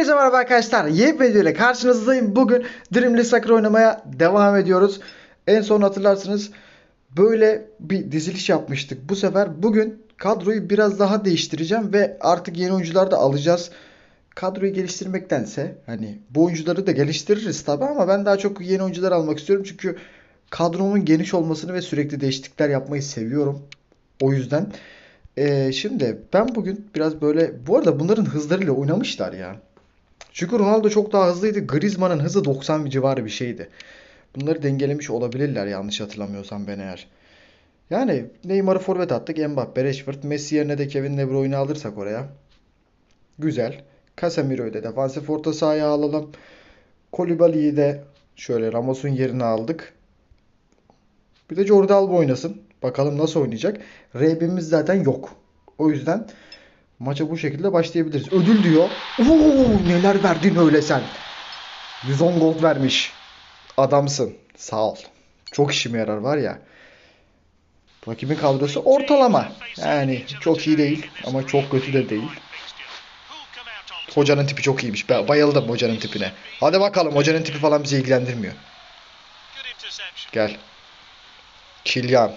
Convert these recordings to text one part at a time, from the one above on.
Hepinize merhaba arkadaşlar. Yeni video ile karşınızdayım. Bugün Dreamless Soccer oynamaya devam ediyoruz. En son hatırlarsınız böyle bir diziliş yapmıştık. Bu sefer bugün kadroyu biraz daha değiştireceğim ve artık yeni oyuncular da alacağız. Kadroyu geliştirmektense hani bu oyuncuları da geliştiririz tabi ama ben daha çok yeni oyuncular almak istiyorum. Çünkü kadromun geniş olmasını ve sürekli değişiklikler yapmayı seviyorum. O yüzden ee, şimdi ben bugün biraz böyle bu arada bunların hızlarıyla oynamışlar ya. Çünkü Ronaldo çok daha hızlıydı. Griezmann'ın hızı 90 civarı bir şeydi. Bunları dengelemiş olabilirler yanlış hatırlamıyorsam ben eğer. Yani Neymar'ı forvet attık. Mbappe, Rashford, Messi yerine de Kevin De Bruyne'i alırsak oraya. Güzel. Casemiro'yu da defansif orta sahaya alalım. Koulibaly'yi de şöyle Ramos'un yerine aldık. Bir de Jordi Alba oynasın. Bakalım nasıl oynayacak. RB'miz zaten yok. O yüzden maça bu şekilde başlayabiliriz. Ödül diyor. Oo, neler verdin öyle sen. 110 gold vermiş. Adamsın. Sağ ol. Çok işime yarar var ya. Rakibin kadrosu ortalama. Yani çok iyi değil ama çok kötü de değil. Hocanın tipi çok iyiymiş. Bayıldım hocanın tipine. Hadi bakalım hocanın tipi falan bizi ilgilendirmiyor. Gel. Kilyan.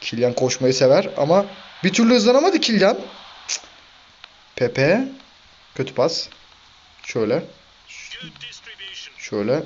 Kilyan koşmayı sever ama bir türlü hızlanamadı Kilyan. Pepe. Kötü pas. Şöyle. Şöyle.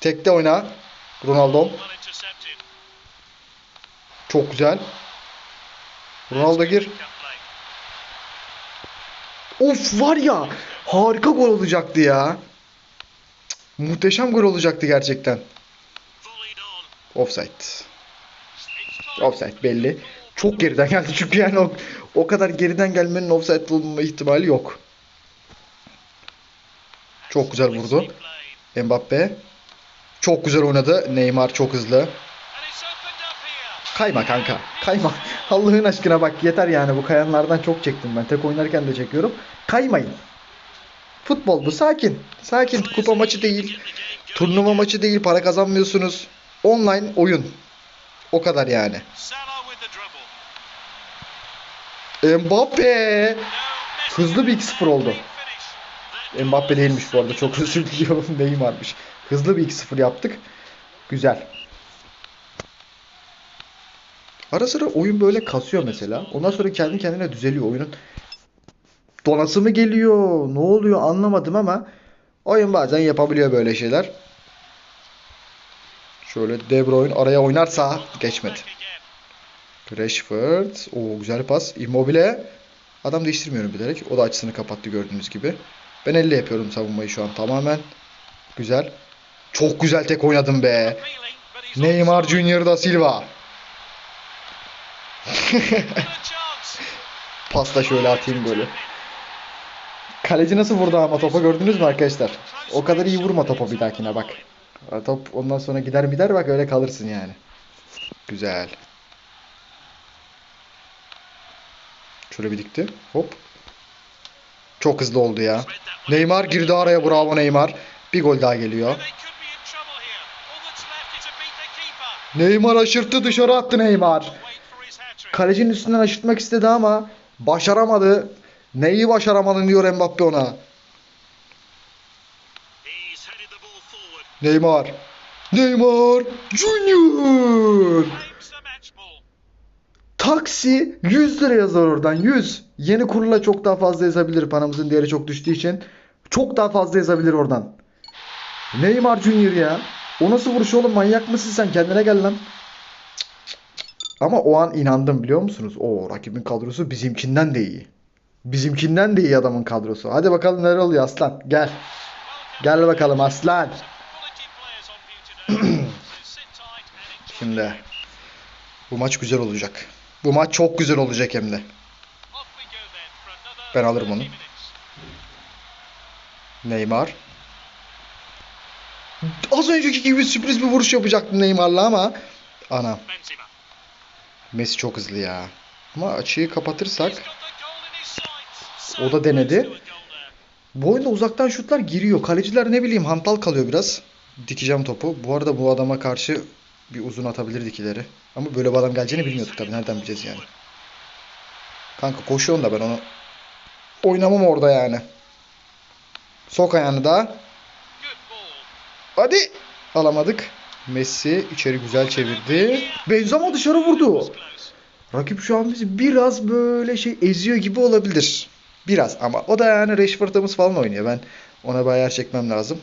Tekte oyna. Ronaldo. Çok güzel. Ronaldo gir. Of var ya. Harika gol olacaktı ya. Muhteşem gol olacaktı gerçekten. Offside. Offside belli. Çok geriden geldi çünkü yani o, o kadar geriden gelmenin offside olma ihtimali yok. Çok güzel vurdu. Mbappe. Çok güzel oynadı. Neymar çok hızlı. Kayma kanka. Kayma. Allah'ın aşkına bak yeter yani bu kayanlardan çok çektim ben. Tek oynarken de çekiyorum. Kaymayın. Futbol bu. Sakin. Sakin. Kupa maçı değil. Turnuva maçı değil. Para kazanmıyorsunuz. Online oyun. O kadar yani. Mbappe. Hızlı bir 2-0 oldu. Mbappe değilmiş bu arada. Çok özür diliyorum. Neymar'mış. Hızlı bir 2-0 yaptık. Güzel. Ara sıra oyun böyle kasıyor mesela. Ondan sonra kendi kendine düzeliyor oyunun. Donası mı geliyor? Ne oluyor anlamadım ama oyun bazen yapabiliyor böyle şeyler. Şöyle De Bruyne araya oynarsa geçmedi. Rashford. O güzel pas. Immobile. Adam değiştirmiyorum bilerek. O da açısını kapattı gördüğünüz gibi. Ben elle yapıyorum savunmayı şu an tamamen. Güzel. Çok güzel tek oynadım be. Neymar Junior da Silva. Pasta şöyle atayım böyle. Kaleci nasıl vurdu ama topa gördünüz mü arkadaşlar? O kadar iyi vurma topa bir dahakine bak. Top ondan sonra gider gider bak öyle kalırsın yani. Güzel. Şöyle bir dikti. Hop. Çok hızlı oldu ya. Neymar girdi araya. Bravo Neymar. Bir gol daha geliyor. Neymar aşırttı dışarı attı Neymar. Kalecinin üstünden aşırtmak istedi ama başaramadı. Neyi başaramadın diyor Mbappe ona. Neymar. Neymar Junior. Taksi 100 lira yazar oradan 100. Yeni kurla çok daha fazla yazabilir paramızın değeri çok düştüğü için. Çok daha fazla yazabilir oradan. Neymar Junior ya. O nasıl vuruş oğlum manyak mısın sen kendine gel lan. Ama o an inandım biliyor musunuz? O rakibin kadrosu bizimkinden de iyi. Bizimkinden de iyi adamın kadrosu. Hadi bakalım neler oluyor aslan. Gel. Gel bakalım aslan. Şimdi bu maç güzel olacak. Bu maç çok güzel olacak hem de. Ben alırım onu. Neymar. Az önceki gibi sürpriz bir vuruş yapacaktım Neymar'la ama ana Messi çok hızlı ya. Ama açıyı kapatırsak o da denedi. Bu oyunda uzaktan şutlar giriyor. Kaleciler ne bileyim hantal kalıyor biraz. Dikeceğim topu. Bu arada bu adama karşı bir uzun atabilir dikileri. Ama böyle bir adam geleceğini bilmiyorduk tabii. Nereden bileceğiz yani. Kanka koşuyorsun da ben onu oynamam orada yani. Sok ayağını da. Good ball. Hadi. Alamadık. Messi içeri güzel çevirdi. Benzema dışarı vurdu. Rakip şu an bizi biraz böyle şey eziyor gibi olabilir. Biraz ama o da yani Rashford'ımız falan oynuyor. Ben ona bir ayar çekmem lazım.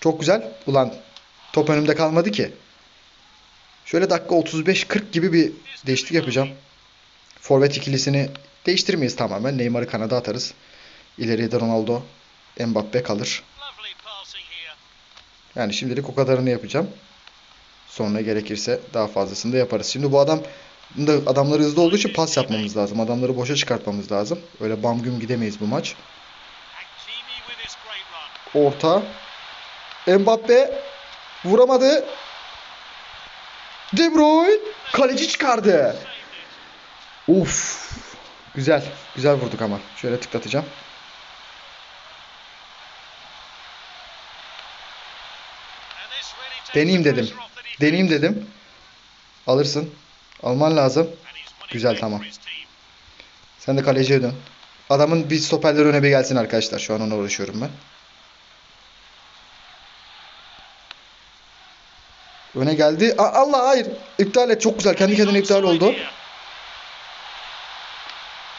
Çok güzel. Ulan top önümde kalmadı ki. Şöyle dakika 35-40 gibi bir değişiklik yapacağım. Forvet ikilisini değiştirmeyiz tamamen. Neymar'ı kanada atarız. İleriye de Ronaldo, Mbappe kalır. Yani şimdilik o kadarını yapacağım. Sonra gerekirse daha fazlasını da yaparız. Şimdi bu adam da adamları hızlı olduğu için pas yapmamız lazım. Adamları boşa çıkartmamız lazım. Öyle bam güm gidemeyiz bu maç. Orta. Mbappe vuramadı. De Bruyne kaleci çıkardı. Uf. Güzel. Güzel vurduk ama. Şöyle tıklatacağım. The dedim. Deneyeyim dedim. Alırsın. Alman lazım. Güzel, tamam. Sen de kaleciye dön. Adamın bir stoperler öne bir gelsin arkadaşlar. Şu an ona uğraşıyorum ben. Öne geldi. A- Allah hayır. İptal et. Çok güzel. Kendi kendine iptal oldu.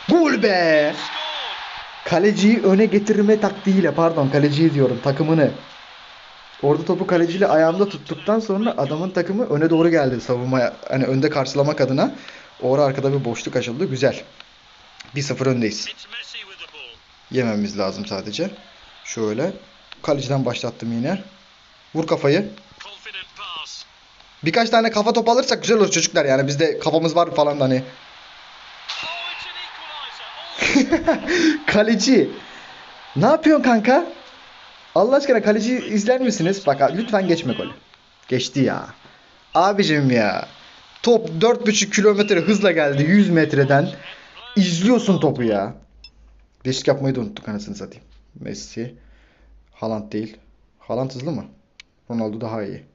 Gol be. Kaleciyi öne getirme taktiğiyle pardon kaleciyi diyorum takımını. Orada topu kaleciyle ayağımda tuttuktan sonra adamın takımı öne doğru geldi savunmaya. Hani önde karşılamak adına. Orada arkada bir boşluk açıldı. Güzel. 1-0 öndeyiz. Yememiz lazım sadece. Şöyle. Kaleciden başlattım yine. Vur kafayı. Birkaç tane kafa top alırsak güzel olur çocuklar. Yani bizde kafamız var falan da hani. Kaleci. Ne yapıyorsun kanka? Allah aşkına kaleci izler misiniz? Bak lütfen geçme golü. Geçti ya. Abicim ya. Top 4,5 kilometre hızla geldi 100 metreden. İzliyorsun topu ya. Değişik yapmayı da unuttuk anasını satayım. Messi. Haaland değil. Haaland hızlı mı? Ronaldo daha iyi.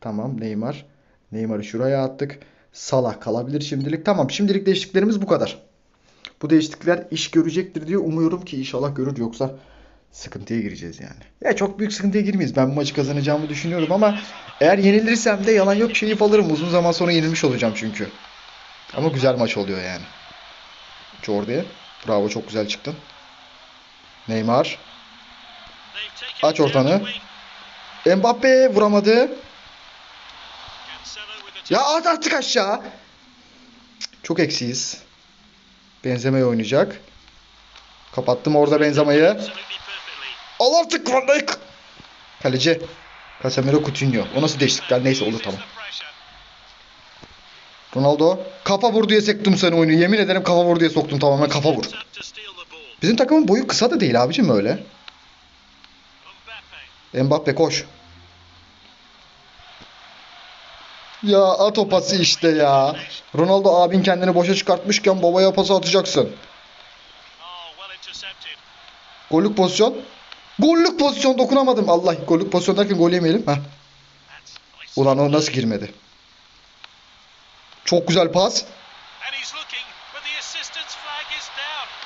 Tamam Neymar. Neymar'ı şuraya attık. Salah kalabilir şimdilik. Tamam şimdilik değişikliklerimiz bu kadar. Bu değişiklikler iş görecektir diye umuyorum ki inşallah görür yoksa sıkıntıya gireceğiz yani. Ya çok büyük sıkıntıya girmeyiz. Ben bu maçı kazanacağımı düşünüyorum ama eğer yenilirsem de yalan yok keyif alırım. Uzun zaman sonra yenilmiş olacağım çünkü. Ama güzel maç oluyor yani. Jordi. Bravo çok güzel çıktın. Neymar. Aç ortanı. Mbappe vuramadı. Ya at attık aşağı. Çok eksiyiz. Benzemeye oynayacak. Kapattım orada Benzema'yı. Al artık Van Dijk. Kaleci. Casemiro Coutinho. O nasıl değişiklikler? Neyse olur tamam. Ronaldo. Kafa vur diye sektim seni oyunu. Yemin ederim kafa vur diye soktum tamamen kafa vur. Bizim takımın boyu kısa da değil abicim öyle. Mbappe koş. Ya at o pası işte ya. Ronaldo abin kendini boşa çıkartmışken babaya pası atacaksın. Gollük pozisyon. Gollük pozisyon dokunamadım. Allah gollük pozisyon derken gol yemeyelim. Heh. Ulan o nasıl girmedi? Çok güzel pas.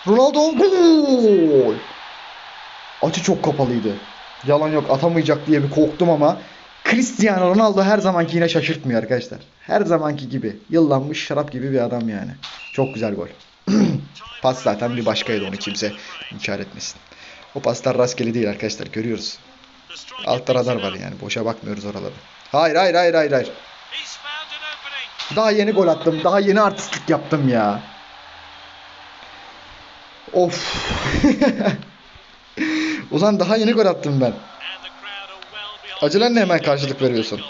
Ronaldo gol. Açı çok kapalıydı. Yalan yok atamayacak diye bir korktum ama Cristiano Ronaldo her zamanki yine şaşırtmıyor arkadaşlar. Her zamanki gibi. Yıllanmış şarap gibi bir adam yani. Çok güzel gol. Pas zaten bir başkaydı onu kimse inkar etmesin. O paslar rastgele değil arkadaşlar görüyoruz. Altta radar var yani. Boşa bakmıyoruz oralara. Hayır hayır hayır hayır hayır. Daha yeni gol attım. Daha yeni artistlik yaptım ya. Of. Ulan daha yeni gol attım ben. Acelenle hemen karşılık veriyorsun.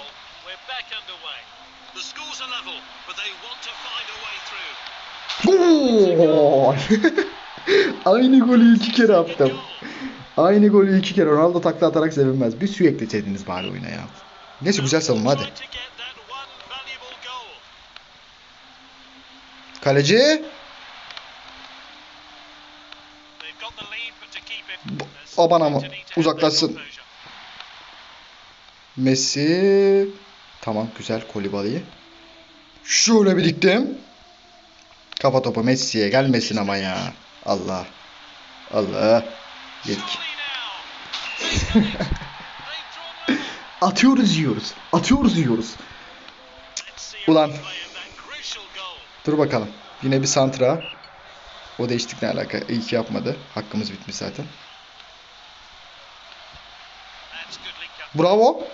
Gol. Aynı golü iki kere attım. Aynı golü iki kere Ronaldo takla atarak sevinmez. Bir sürekli ekleseydiniz bari oyuna ya. Neyse güzel savunma hadi. Kaleci. They've got the Messi. Tamam güzel Kolibali'yi. Şöyle bir diktim. Kafa topu Messi'ye gelmesin ama ya. Allah. Allah. Yedik. Atıyoruz yiyoruz. Atıyoruz yiyoruz. Ulan. Dur bakalım. Yine bir santra. O değiştik ne alaka? İyi ki yapmadı. Hakkımız bitmiş zaten. Bravo.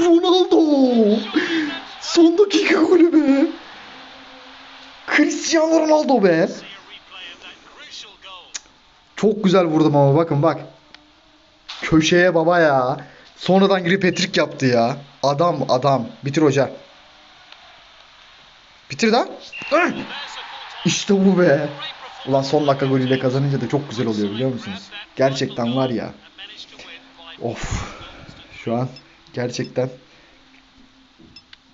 Ronaldo. Son dakika golü be. Cristiano Ronaldo be. Çok güzel vurdum ama bakın bak. Köşeye baba ya. Sonradan girip hat yaptı ya. Adam adam. Bitir hoca. Bitir lan. İşte bu be. Ulan son dakika golüyle kazanınca da çok güzel oluyor biliyor musunuz? Gerçekten var ya. Of. Şu an gerçekten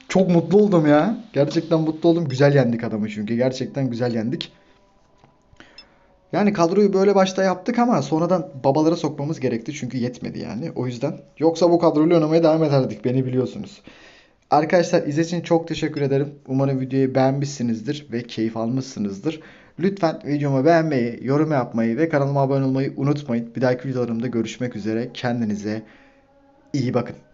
çok mutlu oldum ya. Gerçekten mutlu oldum. Güzel yendik adamı çünkü. Gerçekten güzel yendik. Yani kadroyu böyle başta yaptık ama sonradan babalara sokmamız gerekti. Çünkü yetmedi yani. O yüzden. Yoksa bu kadroyla oynamaya devam ederdik. Beni biliyorsunuz. Arkadaşlar izlediğiniz için çok teşekkür ederim. Umarım videoyu beğenmişsinizdir ve keyif almışsınızdır. Lütfen videomu beğenmeyi, yorum yapmayı ve kanalıma abone olmayı unutmayın. Bir dahaki videolarımda görüşmek üzere. Kendinize iyi bakın.